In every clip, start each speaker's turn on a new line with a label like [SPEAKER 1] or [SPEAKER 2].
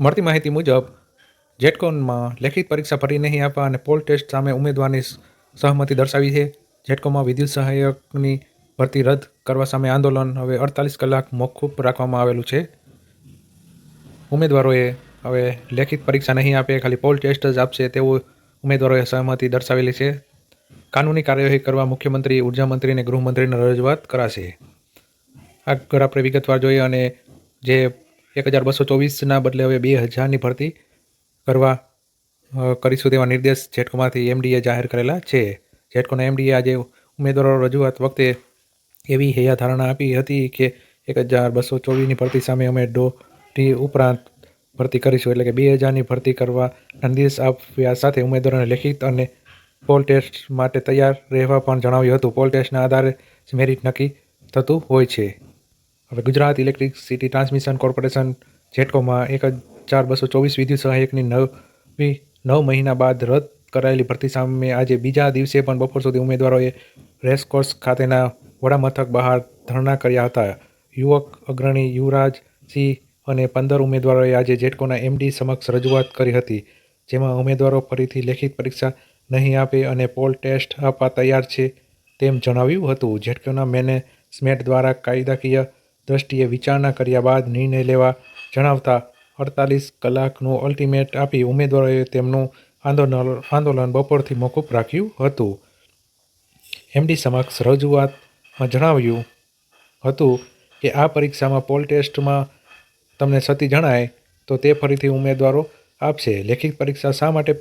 [SPEAKER 1] મળતી માહિતી મુજબ, જેટકોનમાં લેખિત પરીક્ષા ફરી નહીં આપવા અને પોલ ટેસ્ટ સામે ઉમેદવારની સહમતિ દર્શાવી છે, જેટકોમાં વિદ્યુત સહાયકની ભરતી રદ કરવા સામે આંદોલન હવે અડતાલીસ કલાક મોકૂફ રાખવામાં આવેલું છે. ઉમેદવારોએ હવે લેખિત પરીક્ષા નહીં આપે, ખાલી પોલ ટેસ્ટ જ આપશે તેવું ઉમેદવારોએ સહમતિ દર્શાવેલી છે. કાનૂની કાર્યવાહી કરવા મુખ્યમંત્રી, ઊર્જા મંત્રી અને ગૃહમંત્રીને રજૂઆત કરાશે. આગળ આપણે વિગતવાર જોઈએ અને જે એક હજાર બસો ચોવીસના બદલે હવે બે હજારની ભરતી કરવા કરીશું તેવા નિર્દેશ જેટકોમાંથી એમડીએ જાહેર કરેલા છે. જેટકોના એમડીએ આજે ઉમેદવારો રજૂઆત વખતે એવી હૈયા ધારણા આપી હતી કે એક હજાર બસો ચોવીસની ભરતી સામે અમે ડોટી ઉપરાંત ભરતી કરીશું. એટલે કે બે હજારની ભરતી કરવા નિર્દેશ આપ્યા સાથે ઉમેદવારોને લેખિત અને પોલ ટેસ્ટ માટે તૈયાર રહેવા પણ જણાવ્યું હતું. પોલ ટેસ્ટના આધારે મેરિટ નક્કી થતું હોય છે. હવે ગુજરાત ઇલેક્ટ્રિસિટી ટ્રાન્સમિશન કોર્પોરેશન જેટકોમાં એક હજાર બસો ચોવીસ વિદ્યુત સહાયકની નવી નવ મહિના બાદ રદ કરાયેલી ભરતી સામે આજે બીજા દિવસે પણ બપોર સુધી ઉમેદવારોએ રેસકોર્સ ખાતેના વડામથક બહાર ધરણા કર્યા હતા. યુવક અગ્રણી યુવરાજ સિંહ અને પંદર ઉમેદવારોએ આજે જેટકોના એમડી સમક્ષ રજૂઆત કરી હતી, જેમાં ઉમેદવારો ફરીથી લેખિત પરીક્ષા નહીં આપે અને પોલ ટેસ્ટ આપવા તૈયાર છે તેમ જણાવ્યું હતું. જેટકોના મેનેજમેન્ટ દ્વારા કાયદાકીય દ્રષ્ટિએ વિચારણા કર્યા બાદ નિર્ણય લેવા જણાવતા અડતાલીસ કલાકનું અલ્ટિમેટ આપી ઉમેદવારોએ તેમનું આંદોલન આંદોલન બપોરથી મોકૂફ રાખ્યું હતું. એમડી સમક્ષ રજૂઆતમાં જણાવ્યું હતું કે, આ પરીક્ષામાં પોલ ટેસ્ટમાં તમને સતી જણાય તો તે ફરીથી ઉમેદવારો આપશે. લેખિત પરીક્ષા શા માટે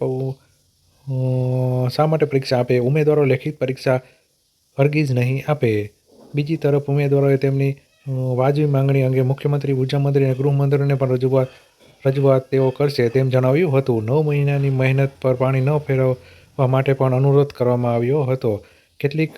[SPEAKER 1] શા માટે પરીક્ષા આપે? ઉમેદવારો લેખિત પરીક્ષા હરગીજ નહીં આપે. બીજી તરફ ઉમેદવારોએ તેમની વાજબી માંગણી અંગે મુખ્યમંત્રી ઉર્જામંત્રી અને ગૃહમંત્રીને પણ રજૂઆત રજૂઆત તેઓ કરશે તેમ જણાવ્યું હતું. નવ મહિનાની મહેનત પર પાણી ન ફેરવવા માટે પણ અનુરોધ કરવામાં આવ્યો હતો. કેટલીક,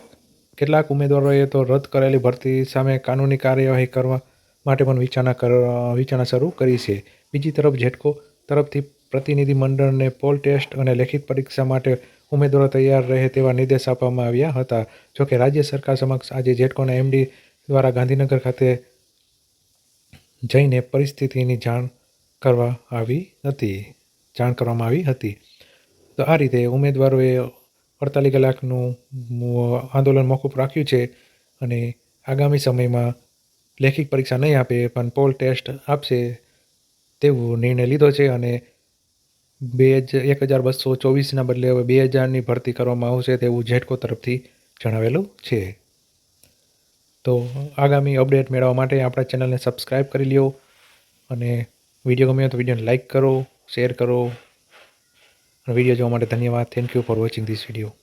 [SPEAKER 1] કેટલાક ઉમેદવારોએ તો રદ કરેલી ભરતી સામે કાનૂની કાર્યવાહી કરવા માટે પણ વિચારણા કર, વિચારણા શરૂ કરી છે. બીજી તરફ જેટકો તરફથી પ્રતિનિધિ મંડળને પોલ ટેસ્ટ અને લેખિત પરીક્ષા માટે ઉમેદવારો તૈયાર રહે તેવા નિર્દેશ આપવામાં આવ્યા હતા. જોકે રાજ્ય સરકાર સમક્ષ આજે જેટકોના એમડી દ્વારા ગાંધીનગર ખાતે જઈને પરિસ્થિતિની જાણ કરવા આવી હતી. જાણ કરવામાં આવી હતી. તો આ રીતે ઉમેદવારોએ અડતાલીસ કલાકનું આંદોલન મોકૂફ રાખ્યું છે અને આગામી સમયમાં લેખિત પરીક્ષા નહીં આપે પણ પોલ ટેસ્ટ આપશે તેવો નિર્ણય લીધો છે અને બે હજાર એક હજાર બસો ચોવીસના બદલે હવે બે હજારની ભરતી કરવામાં આવશે તેવું જેટકો તરફથી જણાવેલું છે. તો આગામી અપડેટ મેળવવા માટે આપણા ચેનલને સબસ્ક્રાઈબ કરી લ્યો અને વીડિયો ગમ્યો તો વિડીયોને લાઈક કરો, શેર કરો. અને વીડિયો જોવા માટે ધન્યવાદ. Thank you for watching this video